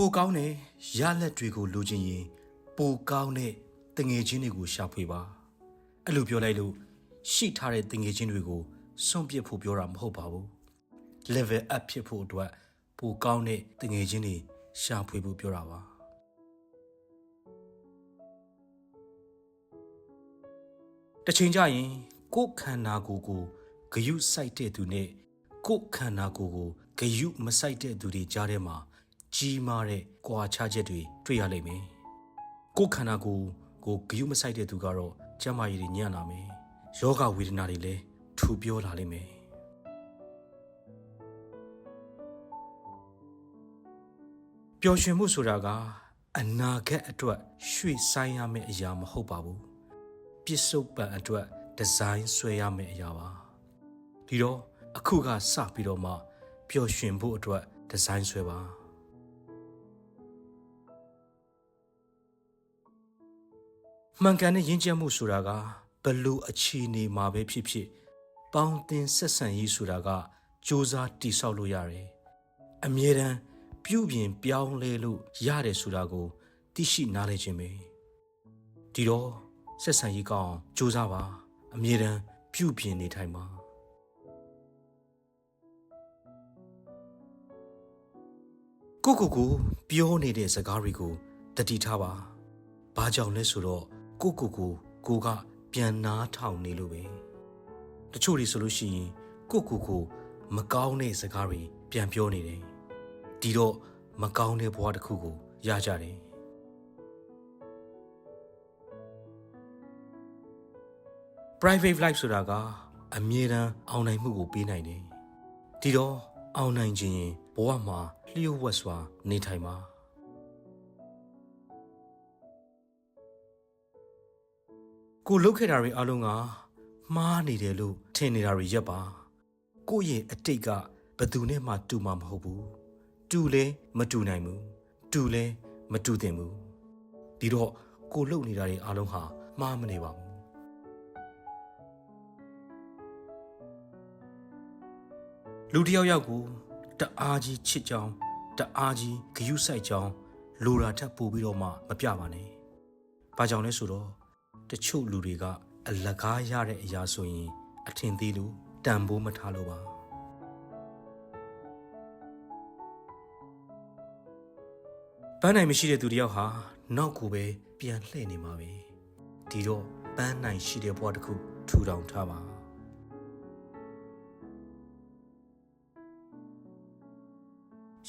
ပိုကောင်းတဲ့ရလက်တွေကိုလိုချင်ရင်ပိုကောင်းတဲ့တငယ်ချင်းတွေကိုရှာဖွေပါအဲ့လိုပြောလိုက်လို့ရှိထားတဲ့တငယ်ချင်းတွေကိုစွန့်ပစ်ဖို့ပြောတာမဟုတ်ပါဘူး level up ဖြစ်ဖို့အတွက်ပိုကောင်းတဲ့တငယ်ချင်းတွေရှာဖွေဖို့ပြောတာပါတစ်ချိန်ကျရင်ကိုယ်ခန္ဓာကိုယ်ကိုဂယုစိုက်တဲ့သူနဲ့ကိုယ်ခန္ဓာကိုယ်ကိုဂယုမစိုက်တဲ့သူတွေကြားထဲမှာ ကြီးမားတဲ့ကွာခြားချက်တွေတွေ့ရလိမ့်မယ်ကိုယ်ခန္ဓာကိုယ်ကိုဂယုမစိုက်တဲ့သူကတော့ကျန်းမာရေးတွေညံ့လာမယ်ယောဂဝေဒနာတွေလည်းထူပြောလာလိမ့်မယ်ပျော်ရွှင်မှုဆိုတာကအနာဂတ်အတွက်ရွှေ့ဆိုင်ရမယ့်အရာမဟုတ်ပါဘူးပြစ္ဆုတ်ပံအတွက်ဒီဇိုင်းဆွဲရမယ့်အရာပါဒီတော့အခုကစပြီးတော့မှပျော်ရွှင်ဖို့အတွက်ဒီဇိုင်းဆွဲပါ မှန်ကန်တဲ့ယဉ်ကျေးမှုဆိုတာကဘလို့အခြေအနေမှာပဲဖြစ်ဖြစ်ပေါင်းတင်ဆက်ဆံရေးဆိုတာကစ조사တိဆောက်လို့ရတယ်အမြဲတမ်းပြုပြင်ပြောင်းလဲလို့ရတယ်ဆိုတာကိုသိရှိနားလည်ခြင်းပဲဒီတော့ဆက်ဆံရေးကောင်းအောင်စ조사ပါအမြဲတမ်းပြုပြင်နေထိုင်ပါကိုကိုကိုပြောနေတဲ့စကားတွေကိုတတိထားပါဘာကြောင့်လဲဆိုတော့ ကိုကိုကိုကိုကပြန်နားထောင်နေလို့ပဲတချို့တွေဆိုလို့ရှိရင်ကိုကိုကိုမကောင်းတဲ့စကားတွေပြန်ပြောနေတယ်ဒီတော့မကောင်းတဲ့ဘဝတစ်ခုကိုရကြတယ် private life ဆိုတာကအမြဲတမ်းအောင်နိုင်မှုကိုပေးနိုင်တယ်ဒီတော့အောင်နိုင်ခြင်းရင်ဘဝမှာလျှို့ဝှက်စွာနေထိုင်ပါ ကိုလုတ်ခဲ့တာတွေအလုံးကမှားနေတယ်လို့ထင်နေတာတွေရက်ပါကိုယ့်ရဲ့အတိတ်ကဘယ်သူနဲ့မှတူမှာမဟုတ်ဘူးတူလဲမတူနိုင်ဘူးတူလဲမတူသင့်ဘူးဒီတော့ကိုလုတ်နေတာတွေအလုံးဟာမှားမနေပါဘူးလူတစ်ယောက်ယောက်ကိုတအားကြီးချစ်ကြောင်းတအားကြီးဂယုစိုက်ကြောင်းလိုရာထပ်ပို့ပြီးတော့မှမပြပါနဲ့။ဘာကြောင့်လဲဆိုတော့ တချို့လူတွေကအလကားရတဲ့အရာဆိုရင် အထင်သေးလို့တန်ဖိုးမထားလို့ပါ။ပန်းနိုင်မရှိတဲ့သူတစ်ယောက်ဟာနောက်ကိုပဲပြန်လှည့်နေမှာပဲ။ဒီတော့ပန်းနိုင်ရှိတဲ့ဘဝတစ်ခုထူထောင်ထားပါ။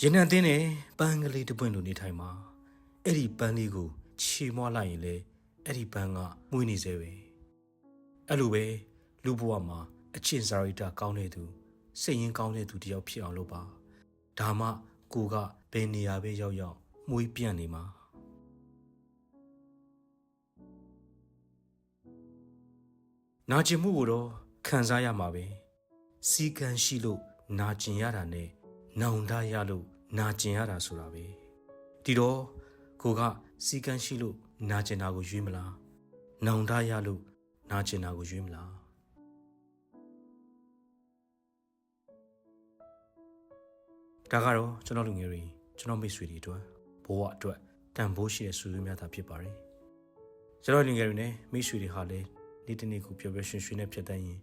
ရနံတင်းနဲ့ပန်းကလေးတစ်ပွင့်လိုနေထိုင်မှာအဲ့ဒီပန်းလေးကိုခြေမွားလိုက်ရင်လေ အဲ့ဒီပန်းကမွေးနေစေပဲအဲ့လိုပဲလူဘဝမှာအချင်းစာရိတာကောင်းတဲ့သူစိတ်ရင်းကောင်းတဲ့သူတယောက်ဖြစ်အောင်လုပ်ပါဒါမှကိုကဘယ်နေရာပဲရောက်ရောက်မွေးပြန့်နေမှာနာကျင်မှုကိုတော့ခံစားရမှာပဲစီကံရှိလို့နာကျင်ရတာနဲ့နောင်တရလို့နာကျင်ရတာဆိုတာပဲဒီတော့ကိုကစီကံရှိလို့ နာကျင်တာကိုရွေးမလားနောင်တရလို့နာကျင်တာကိုရွေးမလားဒါကတော့ကျွန်တော်လူငယ်တွေကျွန်တော်မိတ်ဆွေတွေအတွက်ဘဝအတွက်တန်ဖိုးရှိတဲ့ဆွေမျိုးများသာဖြစ်ပါတယ်ကျွန်တော်လူငယ်တွေနဲ့မိတ်ဆွေတွေဟာလည်းနေ့တစ်နေ့ကိုပျော်ပျော်ရွှင်ရွှင်နဲ့ဖြစ်တတ်ရင်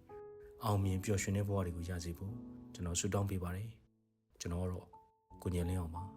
အောင်မြင်ပျော်ရွှင်တဲ့ဘဝတွေကိုရစေဖို့ကျွန်တော်ဆုတောင်းပေးပါတယ်ကျွန်တော်ကတော့ကိုညင်လင်းအောင်ပါ